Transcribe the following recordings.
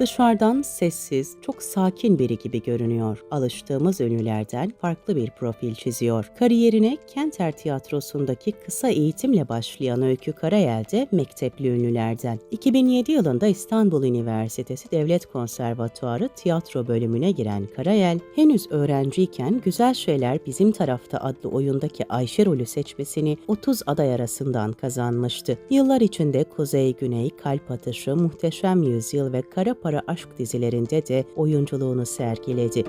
Dışarıdan sessiz, çok sakin biri gibi görünüyor. Alıştığımız ünlülerden farklı bir profil çiziyor. Kariyerine Kenter Tiyatrosu'ndaki kısa eğitimle başlayan Öykü Karayel de mektepli ünlülerden. 2007 yılında İstanbul Üniversitesi Devlet Konservatuarı tiyatro bölümüne giren Karayel, henüz öğrenciyken Güzel Şeyler Bizim Tarafta adlı oyundaki Ayşe rolü seçmesini 30 aday arasından kazanmıştı. Yıllar içinde Kuzey Güney, Kalp Atışı, Muhteşem Yüzyıl ve Kara Para Aşk dizilerinde de oyunculuğunu sergiledi.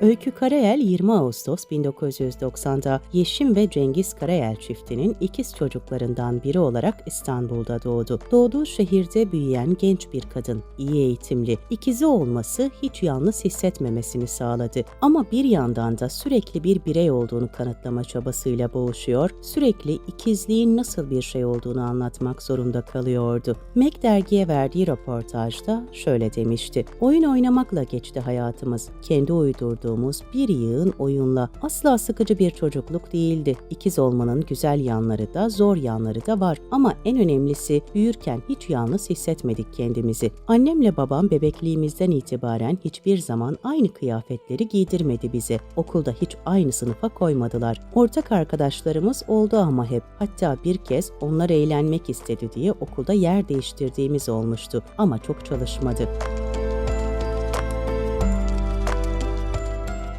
Öykü Karayel 20 Ağustos 1990'da Yeşim ve Cengiz Karayel çiftinin ikiz çocuklarından biri olarak İstanbul'da doğdu. Doğduğu şehirde büyüyen genç bir kadın, iyi eğitimli. İkizi olması hiç yalnız hissetmemesini sağladı. Ama bir yandan da sürekli bir birey olduğunu kanıtlama çabasıyla boğuşuyor, sürekli ikizliğin nasıl bir şey olduğunu anlatmak zorunda kalıyordu. Mac dergiye verdiği röportajda şöyle demişti. Oyun oynamakla geçti hayatımız. Kendi uydurduğu oynadığımız bir yığın oyunla asla sıkıcı bir çocukluk değildi. İkiz olmanın güzel yanları da zor yanları da var ama en önemlisi büyürken hiç yalnız hissetmedik kendimizi. Annemle babam bebekliğimizden itibaren hiçbir zaman aynı kıyafetleri giydirmedi bize. Okulda hiç aynı sınıfa koymadılar. Ortak arkadaşlarımız oldu ama hep. Hatta bir kez onlar eğlenmek istedi diye okulda yer değiştirdiğimiz olmuştu ama çok çalışmadı.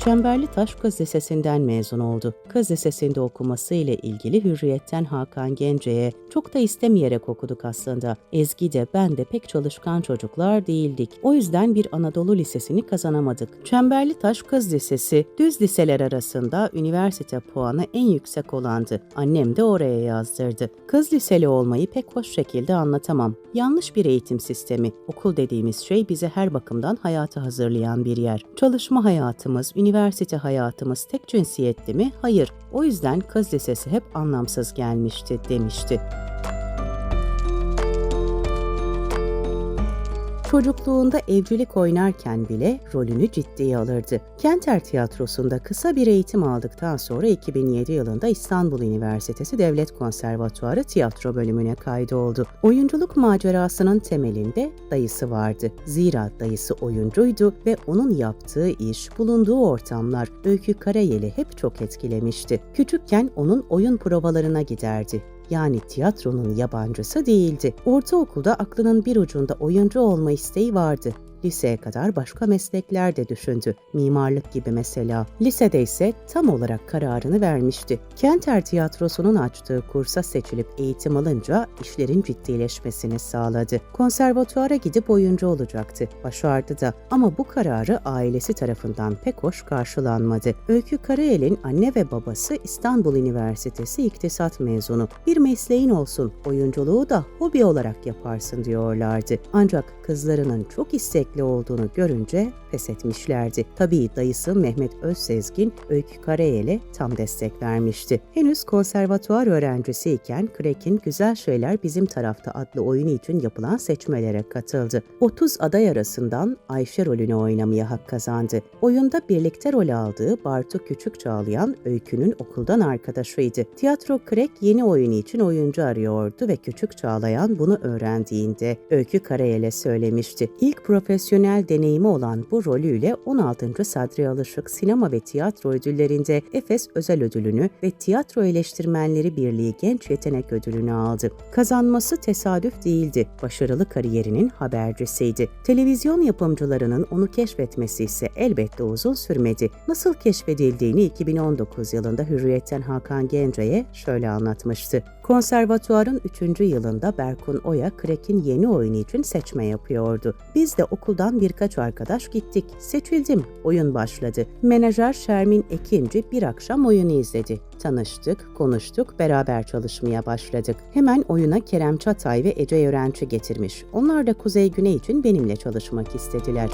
Çemberli Taş Kız Lisesi'nden mezun oldu. Kız Lisesi'nde okuması ile ilgili Hürriyet'ten Hakan Gence'ye çok da istemeyerek okuduk aslında. Ezgi de ben de pek çalışkan çocuklar değildik. O yüzden bir Anadolu Lisesi'ni kazanamadık. Çemberli Taş Kız Lisesi düz liseler arasında üniversite puanı en yüksek olandı. Annem de oraya yazdırdı. Kız liseli olmayı pek hoş şekilde anlatamam. Yanlış bir eğitim sistemi. Okul dediğimiz şey bizi her bakımdan hayata hazırlayan bir yer. Çalışma hayatımız, üniversite hayatımız tek cinsiyetli mi? Hayır. O yüzden kız lisesi hep anlamsız gelmişti demişti. Çocukluğunda evcilik oynarken bile rolünü ciddiye alırdı. Kenter Tiyatrosu'nda kısa bir eğitim aldıktan sonra 2007 yılında İstanbul Üniversitesi Devlet Konservatuarı tiyatro bölümüne kaydoldu. Oyunculuk macerasının temelinde dayısı vardı. Zira dayısı oyuncuydu ve onun yaptığı iş, bulunduğu ortamlar Öykü Karayel'i hep çok etkilemişti. Küçükken onun oyun provalarına giderdi yani tiyatronun yabancısı değildi. Ortaokulda aklının bir ucunda oyuncu olma isteği vardı liseye kadar başka meslekler de düşündü. Mimarlık gibi mesela. Lisede ise tam olarak kararını vermişti. Kenter Tiyatrosu'nun açtığı kursa seçilip eğitim alınca işlerin ciddileşmesini sağladı. Konservatuara gidip oyuncu olacaktı. Başardı da ama bu kararı ailesi tarafından pek hoş karşılanmadı. Öykü Karayel'in anne ve babası İstanbul Üniversitesi İktisat mezunu. Bir mesleğin olsun, oyunculuğu da hobi olarak yaparsın diyorlardı. Ancak kızlarının çok istek istekli olduğunu görünce pes etmişlerdi. Tabii dayısı Mehmet Özsezgin Öykü Karayel'e tam destek vermişti. Henüz konservatuvar öğrencisiyken Crack'in Güzel Şeyler Bizim Tarafta adlı oyunu için yapılan seçmelere katıldı. 30 aday arasından Ayşe rolünü oynamaya hak kazandı. Oyunda birlikte rol aldığı Bartu Küçük Çağlayan Öykü'nün okuldan arkadaşıydı. Tiyatro Crack yeni oyunu için oyuncu arıyordu ve Küçük Çağlayan bunu öğrendiğinde Öykü Karayel'e söylemişti. İlk profesyonel profesyonel deneyimi olan bu rolüyle 16. Sadri Alışık Sinema ve Tiyatro Ödülleri'nde Efes Özel Ödülünü ve Tiyatro Eleştirmenleri Birliği Genç Yetenek Ödülünü aldı. Kazanması tesadüf değildi. Başarılı kariyerinin habercisiydi. Televizyon yapımcılarının onu keşfetmesi ise elbette uzun sürmedi. Nasıl keşfedildiğini 2019 yılında Hürriyet'ten Hakan Gence'ye şöyle anlatmıştı. Konservatuarın 3. yılında Berkun Oya, Crack'in yeni oyunu için seçme yapıyordu. Biz de okuldan birkaç arkadaş gittik. Seçildim. Oyun başladı. Menajer Şermin Ekinci bir akşam oyunu izledi. Tanıştık, konuştuk, beraber çalışmaya başladık. Hemen oyuna Kerem Çatay ve Ece Öğrenci getirmiş. Onlar da Kuzey Güney için benimle çalışmak istediler.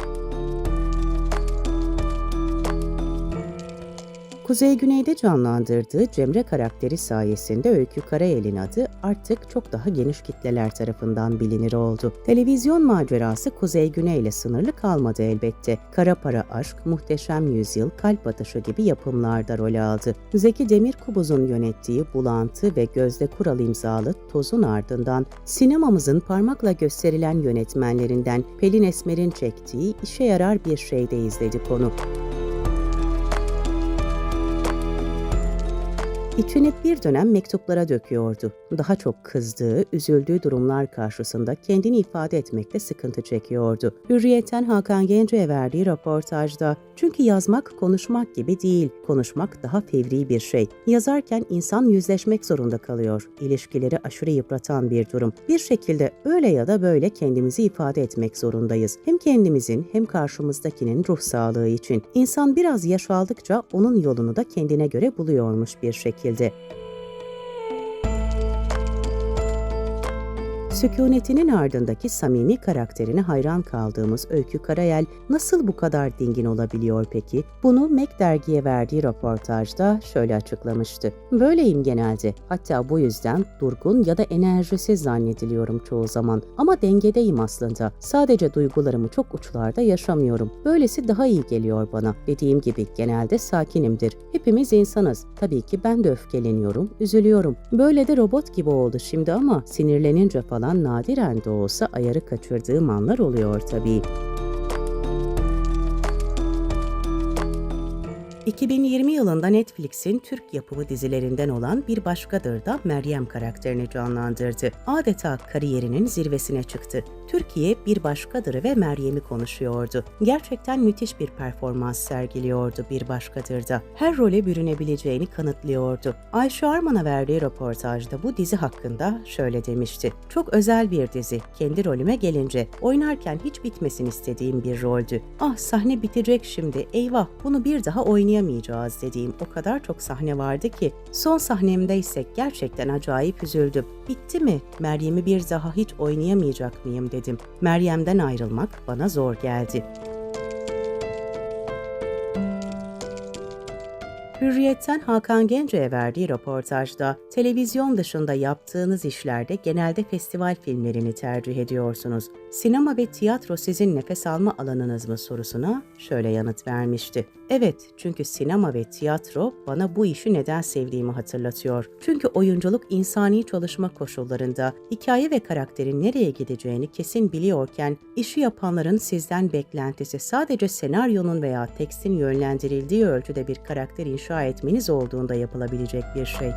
Kuzey Güney'de canlandırdığı Cemre karakteri sayesinde Öykü Karayel'in adı artık çok daha geniş kitleler tarafından bilinir oldu. Televizyon macerası Kuzey Güney ile sınırlı kalmadı elbette. Kara Para Aşk, Muhteşem Yüzyıl, Kalp Atışı gibi yapımlarda rol aldı. Zeki Demirkubuz'un yönettiği Bulantı ve Gözde Kural imzalı Tozun ardından sinemamızın parmakla gösterilen yönetmenlerinden Pelin Esmer'in çektiği işe yarar bir şeyde izledik onu. İçini bir dönem mektuplara döküyordu. Daha çok kızdığı, üzüldüğü durumlar karşısında kendini ifade etmekte sıkıntı çekiyordu. Hürriyetten Hakan Gence'ye verdiği röportajda çünkü yazmak konuşmak gibi değil, konuşmak daha fevri bir şey. Yazarken insan yüzleşmek zorunda kalıyor. İlişkileri aşırı yıpratan bir durum. Bir şekilde öyle ya da böyle kendimizi ifade etmek zorundayız. Hem kendimizin hem karşımızdakinin ruh sağlığı için. İnsan biraz yaş aldıkça onun yolunu da kendine göre buluyormuş bir şekilde. 现在 Sükunetinin ardındaki samimi karakterine hayran kaldığımız Öykü Karayel nasıl bu kadar dingin olabiliyor peki? Bunu Mac dergiye verdiği röportajda şöyle açıklamıştı. Böyleyim genelde. Hatta bu yüzden durgun ya da enerjisiz zannediliyorum çoğu zaman. Ama dengedeyim aslında. Sadece duygularımı çok uçlarda yaşamıyorum. Böylesi daha iyi geliyor bana. Dediğim gibi genelde sakinimdir. Hepimiz insanız. Tabii ki ben de öfkeleniyorum, üzülüyorum. Böyle de robot gibi oldu şimdi ama sinirlenince falan nadiren de olsa ayarı kaçırdığım anlar oluyor tabii. 2020 yılında Netflix'in Türk yapımı dizilerinden olan Bir Başkadır da Meryem karakterini canlandırdı. Adeta kariyerinin zirvesine çıktı. Türkiye Bir Başkadır ve Meryem'i konuşuyordu. Gerçekten müthiş bir performans sergiliyordu Bir Başkadır da. Her role bürünebileceğini kanıtlıyordu. Ayşe Arman'a verdiği röportajda bu dizi hakkında şöyle demişti. Çok özel bir dizi. Kendi rolüme gelince oynarken hiç bitmesin istediğim bir roldü. Ah sahne bitecek şimdi. Eyvah bunu bir daha oynayamam oynayamayacağız dediğim o kadar çok sahne vardı ki son sahnemde ise gerçekten acayip üzüldüm. Bitti mi? Meryem'i bir daha hiç oynayamayacak mıyım dedim. Meryem'den ayrılmak bana zor geldi. Hürriyet'ten Hakan Gence'ye verdiği röportajda televizyon dışında yaptığınız işlerde genelde festival filmlerini tercih ediyorsunuz. Sinema ve tiyatro sizin nefes alma alanınız mı sorusuna şöyle yanıt vermişti. Evet, çünkü sinema ve tiyatro bana bu işi neden sevdiğimi hatırlatıyor. Çünkü oyunculuk insani çalışma koşullarında hikaye ve karakterin nereye gideceğini kesin biliyorken işi yapanların sizden beklentisi sadece senaryonun veya tekstin yönlendirildiği ölçüde bir karakter inşa etmeniz olduğunda yapılabilecek bir şey.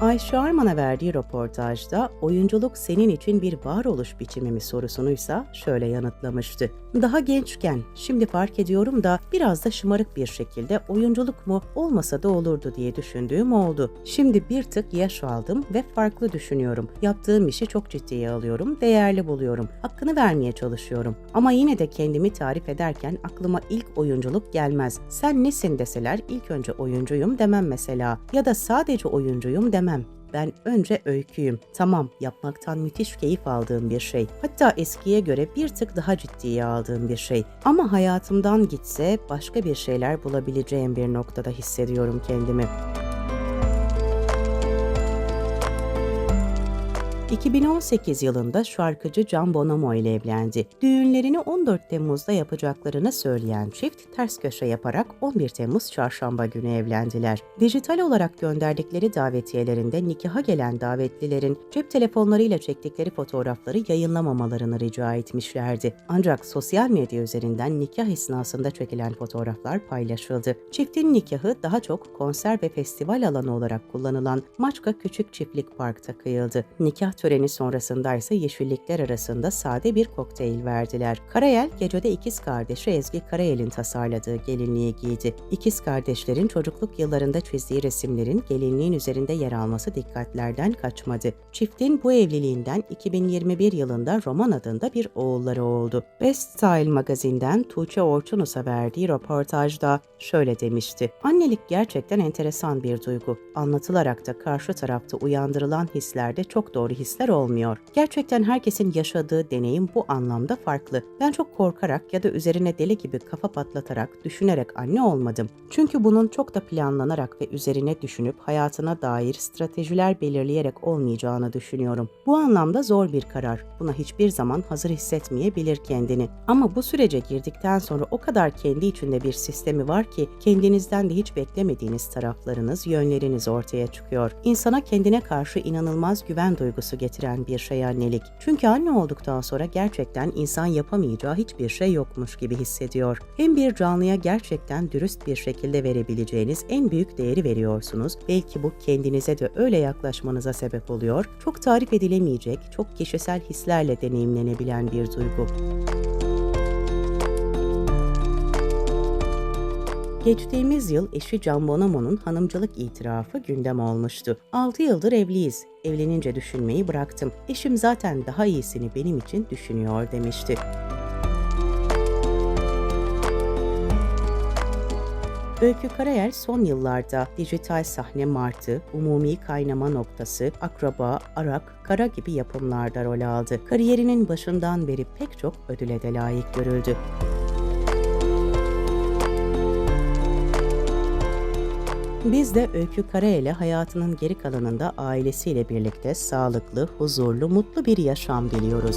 Ayşe Arman'a verdiği röportajda oyunculuk senin için bir varoluş biçimi mi sorusunuysa şöyle yanıtlamıştı. Daha gençken şimdi fark ediyorum da biraz da şımarık bir şekilde oyunculuk mu olmasa da olurdu diye düşündüğüm oldu. Şimdi bir tık yaş aldım ve farklı düşünüyorum. Yaptığım işi çok ciddiye alıyorum, değerli buluyorum. Hakkını vermeye çalışıyorum. Ama yine de kendimi tarif ederken aklıma ilk oyunculuk gelmez. Sen nesin deseler ilk önce oyuncuyum demem mesela. Ya da sadece oyuncuyum demem ben önce öyküyüm. Tamam, yapmaktan müthiş keyif aldığım bir şey. Hatta eskiye göre bir tık daha ciddiye aldığım bir şey. Ama hayatımdan gitse başka bir şeyler bulabileceğim bir noktada hissediyorum kendimi. 2018 yılında şarkıcı Can Bonomo ile evlendi. Düğünlerini 14 Temmuz'da yapacaklarını söyleyen çift ters köşe yaparak 11 Temmuz çarşamba günü evlendiler. Dijital olarak gönderdikleri davetiyelerinde nikaha gelen davetlilerin cep telefonlarıyla çektikleri fotoğrafları yayınlamamalarını rica etmişlerdi. Ancak sosyal medya üzerinden nikah esnasında çekilen fotoğraflar paylaşıldı. Çiftin nikahı daha çok konser ve festival alanı olarak kullanılan Maçka Küçük Çiftlik Park'ta kıyıldı. Nikah töreni sonrasında ise yeşillikler arasında sade bir kokteyl verdiler. Karayel gecede ikiz kardeşi Ezgi Karayel'in tasarladığı gelinliği giydi. İkiz kardeşlerin çocukluk yıllarında çizdiği resimlerin gelinliğin üzerinde yer alması dikkatlerden kaçmadı. Çiftin bu evliliğinden 2021 yılında Roman adında bir oğulları oldu. Best Style magazinden Tuğçe Orçunus'a verdiği röportajda şöyle demişti. Annelik gerçekten enteresan bir duygu. Anlatılarak da karşı tarafta uyandırılan hislerde çok doğru his hisler olmuyor. Gerçekten herkesin yaşadığı deneyim bu anlamda farklı. Ben çok korkarak ya da üzerine deli gibi kafa patlatarak, düşünerek anne olmadım. Çünkü bunun çok da planlanarak ve üzerine düşünüp hayatına dair stratejiler belirleyerek olmayacağını düşünüyorum. Bu anlamda zor bir karar. Buna hiçbir zaman hazır hissetmeyebilir kendini. Ama bu sürece girdikten sonra o kadar kendi içinde bir sistemi var ki kendinizden de hiç beklemediğiniz taraflarınız, yönleriniz ortaya çıkıyor. İnsana kendine karşı inanılmaz güven duygusu getiren bir şey annelik. Çünkü anne olduktan sonra gerçekten insan yapamayacağı hiçbir şey yokmuş gibi hissediyor. Hem bir canlıya gerçekten dürüst bir şekilde verebileceğiniz en büyük değeri veriyorsunuz. Belki bu kendinize de öyle yaklaşmanıza sebep oluyor. Çok tarif edilemeyecek, çok kişisel hislerle deneyimlenebilen bir duygu. Geçtiğimiz yıl eşi Can Bonomo'nun hanımcılık itirafı gündem olmuştu. 6 yıldır evliyiz. Evlenince düşünmeyi bıraktım. Eşim zaten daha iyisini benim için düşünüyor demişti. Öykü Karayel son yıllarda dijital sahne martı, umumi kaynama noktası, akraba, arak, kara gibi yapımlarda rol aldı. Kariyerinin başından beri pek çok ödüle de layık görüldü. Biz de Öykü Karayel'e hayatının geri kalanında ailesiyle birlikte sağlıklı, huzurlu, mutlu bir yaşam diliyoruz.